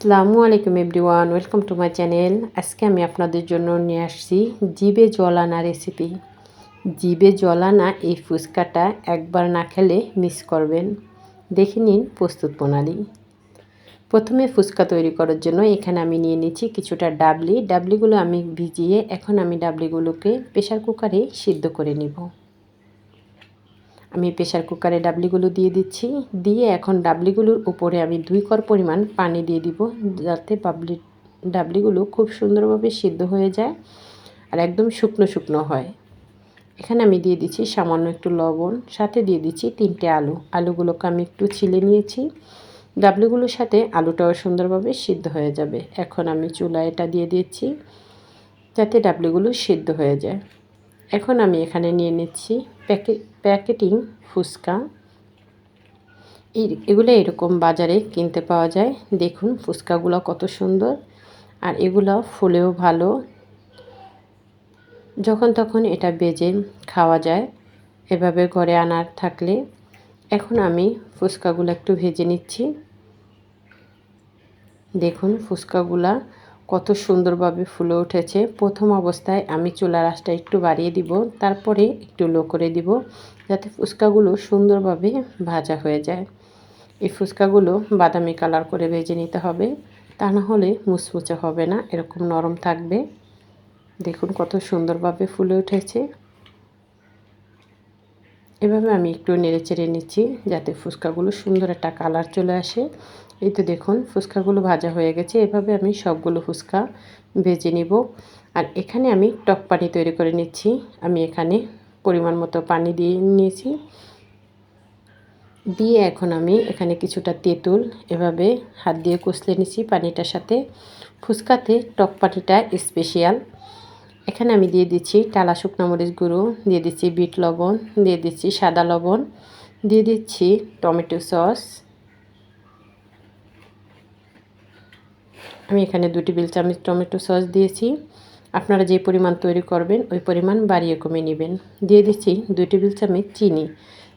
আসসালামু আলাইকুম everyone, welcome to my channel. আজকে আমি আপনাদের জন্য নিয়ে আসছি জিবে জলানা রেসিপি। জিবে জলানা এই ফুচকাটা একবার না খেলে মিস করবেন। দেখে নিন প্রস্তুত প্রণালী। প্রথমে ফুচকা তৈরি করার জন্য এখানে আমি নিয়ে নিচ্ছি কিছুটা ডাবলি। ডাবলিগুলো আমি ভিজিয়ে এখন আমি ডাবলিগুলোকে প্রেশার কুকারে সিদ্ধ করে নিব। আমি প্রেশার কুকারে ডাবলিগুলো দিয়ে দিচ্ছি। দিয়ে এখন ডাবলিগুলোর উপরে আমি দুই কর পরিমাণ পানি দিয়ে দিব যাতে পাবলি ডাবলিগুলো খুব সুন্দরভাবে সিদ্ধ হয়ে যায় আর একদম শুকনো শুকনো হয়। এখানে আমি দিয়ে দিচ্ছি সামান্য একটু লবণ, সাথে দিয়ে দিচ্ছি তিনটে আলু। আলুগুলোকে আমি একটু ছিলে নিয়েছি। ডাবলিগুলোর সাথে আলুটাও সুন্দরভাবে সিদ্ধ হয়ে যাবে। এখন আমি চুলা এটা দিয়ে দিচ্ছি যাতে ডাবলিগুলো সিদ্ধ হয়ে যায়। এখন আমি এখানে নিয়ে নিচ্ছি প্যাকেট প্যাকেটিং ফুচকা। এগুলো এরকম বাজারে কিনতে পাওয়া যায়। দেখুন ফুচকাগুলো কত সুন্দর। আর এগুলো ফুলেও ভালো। যখন তখন এটা বেজে খাওয়া যায় এভাবে ঘরে আনার থাকলে। এখন আমি ফুচকাগুলো একটু ভেজে নিচ্ছি। দেখুন ফুচকাগুলা কত সুন্দরভাবে ফুলে উঠেছে। প্রথম অবস্থায় আমি চুলা রাসটা একটু বাড়িয়ে দিব, তারপরে একটু লো করে দিব, যাতে ফুচকাগুলো সুন্দরভাবে ভাজা হয়ে যায়। এই ফুচকাগুলো বাদামি কালার করে ভেজে নিতে হবে, তা না হলে মুচমুচে হবে না, এরকম নরম থাকবে। দেখুন কত সুন্দরভাবে ফুলে উঠেছে। এভাবে আমি একটু নেড়ে চেড়ে নিচ্ছি, যাতে ফুচকাগুলো সুন্দর একটা কালার চলে আসে। এই তো দেখুন, ফুচকাগুলো ভাজা হয়ে গেছে। এভাবে আমি সবগুলো ফুচকা ভেজে নিব। আর এখানে আমি টক পানি তৈরি করে নিচ্ছি। আমি এখানে পরিমাণ মতো পানি দিয়ে নিয়েছি। দিয়ে এখন আমি এখানে কিছুটা তেঁতুল এভাবে হাত দিয়ে কষলে নিচ্ছি পানিটার সাথে। ফুচকাতে টক পানিটা স্পেশাল। এখানে আমি দিয়ে দিচ্ছি টালা শুকনো মরিচ গুঁড়ো, দিয়ে দিচ্ছি বিট লবণ, দিয়ে দিচ্ছি সাদা লবণ, দিয়ে দিচ্ছি টমেটো সস আমি এখানে দুটি টেবিল চামচ টমেটো সস দিয়েছি। আপনারা যে পরিমাণ তৈরি করবেন, ওই পরিমাণ বাড়িয়ে কমে নেবেন। দিয়ে দিচ্ছি দুই টেবিল চামচ চিনি।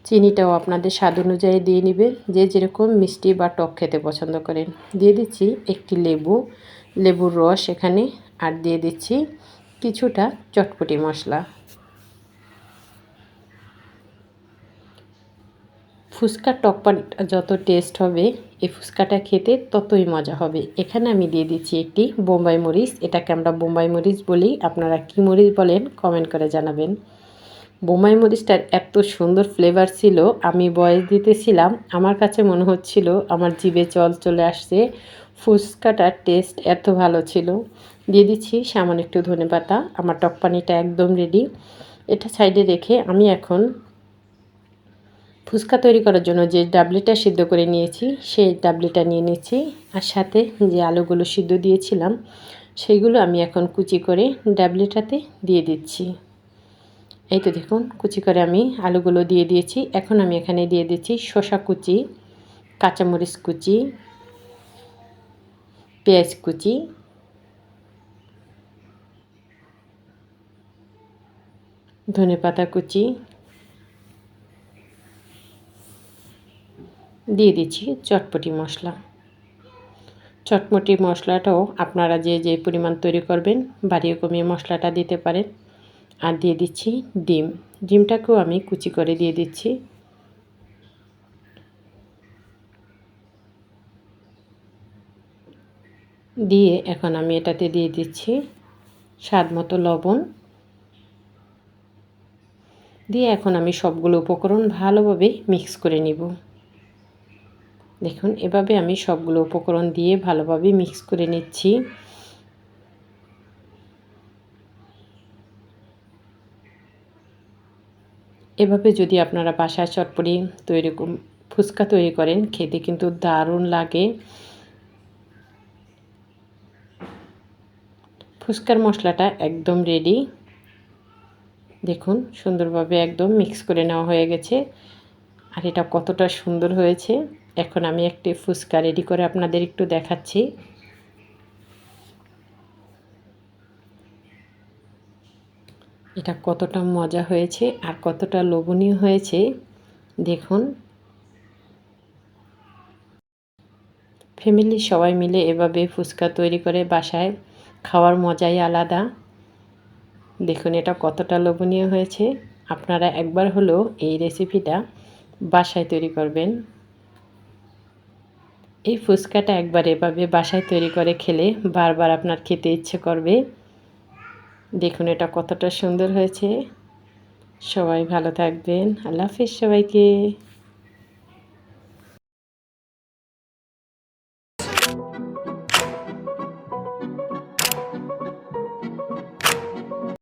চিনিটাও আপনাদের স্বাদ অনুযায়ী দিয়ে নেবেন। যে যেরকম মিষ্টি বা টক খেতে পছন্দ করেন। দিয়ে দিচ্ছি একটি লেবু, লেবুর রস এখানে। আর দিয়ে দিচ্ছি কিছুটা চটপটি মশলা। ফুচকার টক যত টেস্ট হবে, এই ফুচকাটা খেতে ততই মজা হবে। এখানে আমি দিয়ে দিচ্ছি একটি বোম্বাই মরিচ। এটাকে আমরা বোম্বাই মরিচ বলি। আপনারা কী মরিচ বলেন কমেন্ট করে জানাবেন। বোম্বাই মরিচটার এত সুন্দর ফ্লেভার ছিল, আমি বয়স দিতেছিলাম, আমার কাছে মনে হচ্ছিল আমার জিভে জল চলে আসছে। ফুচকাটার টেস্ট এত ভালো ছিল। দিয়ে দিচ্ছি সামান্য একটু ধনে পাতা আমার টক পানিটা একদম রেডি এটা সাইডে রেখে আমি এখন ফুচকা তৈরি করার জন্য যে ডাবলিটা সিদ্ধ করে নিয়েছি, সেই ডাবলিটা নিয়ে নিচ্ছি। আর সাথে যে আলুগুলো সিদ্ধ দিয়েছিলাম, সেইগুলো আমি এখন কুচি করে ডাবলিটাতে দিয়ে দিচ্ছি। এই তো দেখুন, কুচি করে আমি আলুগুলো দিয়ে দিয়েছি। এখন আমি এখানে দিয়ে দিচ্ছি শসা কুচি, কাঁচামরিচ কুচি, পেঁয়াজ কুচি ধনে পাতা কুচি দিয়ে দিচ্ছি চটপটি মশলা। চটপটি মশলাটাও আপনারা যে যে পরিমাণ তৈরি করবেন, বাড়িয়ে কমিয়ে মশলাটা দিতে পারেন। আর দিয়ে দিচ্ছি ডিম। ডিমটাকেও আমি কুচি করে দিয়ে দিচ্ছি। দিয়ে এখন আমি এটাতে দিয়ে দিচ্ছি স্বাদ মতো লবণ। দিয়ে এখন আমি সবগুলো উপকরণ ভালোভাবে মিক্স করে নিব। দেখুন, এভাবে আমি সবগুলো উপকরণ দিয়ে ভালোভাবে মিক্স করে নিচ্ছি। এভাবে যদি আপনারা বাসায় চটপটি তৈরি ফুচকা তৈরি করেন, খেতে কিন্তু দারুণ লাগে। ফুচকার মশলাটা একদম রেডি দেখুন, সুন্দরভাবে একদম মিক্স করে নেওয়া হয়ে গেছে। আর এটা কতটা সুন্দর হয়েছে। এখন আমি একটি ফুচকা রেডি করে আপনাদের একটু দেখাচ্ছি। এটা কতটা মজা হয়েছে আর কতটা লোভনীয় হয়েছে। দেখুন। ফ্যামিলি সবাই মিলে এভাবে ফুচকা তৈরি করে বাসায়, খাওয়ার মজাই আলাদা। দেখুন এটা কতটা লোভনীয় হয়েছে। আপনারা একবার হলেও এই রেসিপিটা বাসায় তৈরি করবেন। এই ফুচকাটা একবার এভাবে বাসায় তৈরি করে খেলে বারবার আপনার খেতে ইচ্ছে করবে। দেখুন এটা কতটা সুন্দর হয়েছে। সবাই ভালো থাকবেন। আল্লাহ হাফিজ সবাইকে।